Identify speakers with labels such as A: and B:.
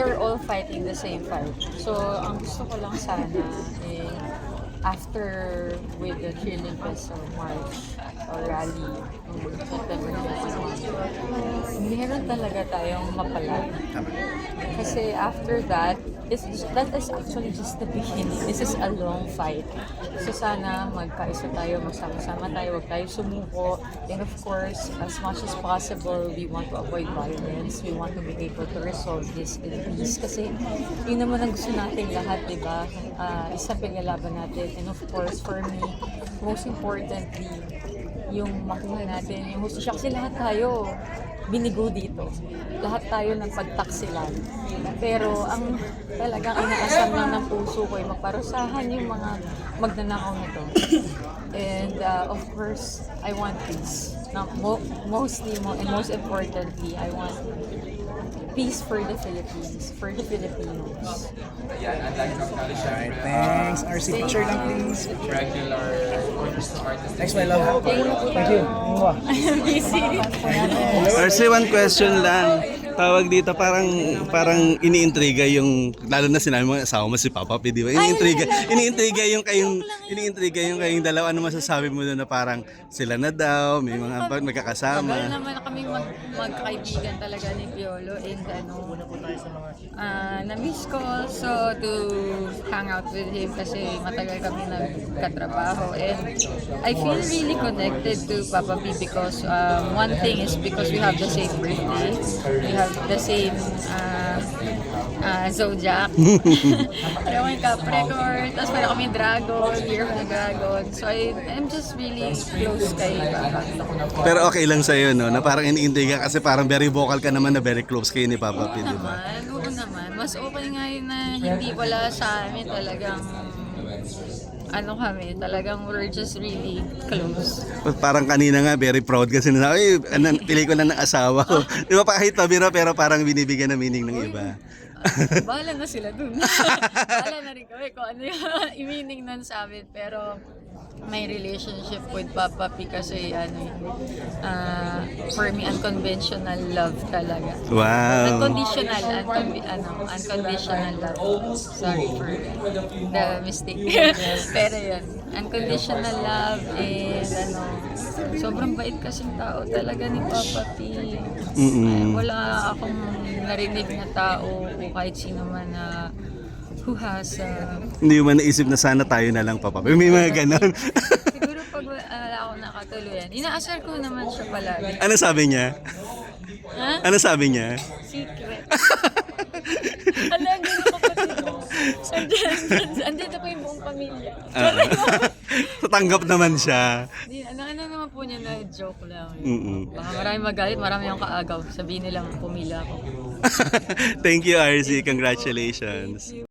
A: are all fighting the same fight. So, ang gusto ko lang sana eh, after with the Trillion Peso March or rally noong September 21, meron talaga tayong mapala. Kasi after that, this is, that is actually just the beginning. This is a long fight. So sana magkaisa tayo, magsama-sama tayo, huwag tayo sumuko. And of course, as much as possible, we want to avoid violence. We want to be able to resolve this in peace. Kasi yun naman ang gusto natin lahat, di ba? Uh, isa pinalaban natin. And of course, for me, most importantly, yung makuha natin, yung hustisya. Kasi lahat tayo, binigo dito. Lahat tayo ng pagtaksilan. Pero ang talagang inaasam lang ng puso ko ay magparusahan yung mga magnanakaw nito. And uh, of course, I want peace. Now, mo- mostly, mo- and most importantly, I want peace for the Philippines, for the Filipinos.
B: Alright, thanks. RC picture lang please.
C: regular artist.
B: Thanks my love. Thank you. Mwah.
A: Busy.
D: RC, one question lang. Tawag dito parang parang iniintriga yung lalo na sinabi mo asawa mo si Papa P, di ba? Iniintriga, iniintriga yung kayong iniintriga yung kayong dalawa. Ano masasabi mo doon na parang sila na daw, may mga
A: Tagal
D: magkakasama.
A: naman kami mag magkaibigan talaga ni Piolo and ano, ah na-miss ko. Also to hang out with him kasi matagal kami nagkatrabaho. And I feel really connected to Papa P because um, one thing is because we have the same birthday, we have the same uh, uh, zodiac. Pareho kami Capricorn, tapos pareho kami Dragon, year of the Dragon. So I, I'm just really close kay Papa.
D: Pero okay lang sa'yo, no? Na parang iniintriga kasi parang very vocal ka naman na very close kayo ni Papa P, di ba?
A: naman, oo naman. Mas okay nga yun na hindi wala sa amin talagang ano kami, talagang we're just really close.
D: Parang kanina nga, very proud kasi na, ay, ano, pelikula ng asawa ko. Di ba kahit pabiro, pero parang binibigyan ng meaning ng iba.
A: Bahala na sila dun. Bahala na rin kami kung ano yung i-meaning nun sa amin. Pero may relationship with Papa P kasi ano yun, ah, for me, unconventional love talaga.
D: Wow.
A: Unconditional, uncon- ano, unconditional love. Sorry for the mistake. Pero yun, unconditional love and ano, sobrang bait kasing tao talaga ni Papa P.
D: Mm-mm.
A: Wala akong narinig na tao o kahit sino man na huhasa.
D: Hindi mo naisip na sana tayo na lang, Papa. May mga ganon.
A: Siguro pag wala ako nakatuluyan, inaasar ko naman siya palagi.
D: ano sabi niya?
A: Ha?
D: Ano sabi niya?
A: Secret. Ano ang ganun kapatid ko? Andyan, andyan ako yung buong pamilya.
D: Ah. Tatanggap naman siya.
A: Di, ano, ano naman po niya na joke lang.
D: Mm-mm.
A: Baka marami magalit, marami yung kaagaw. Sabihin nilang pumila ako.
D: Thank you, RC. Congratulations.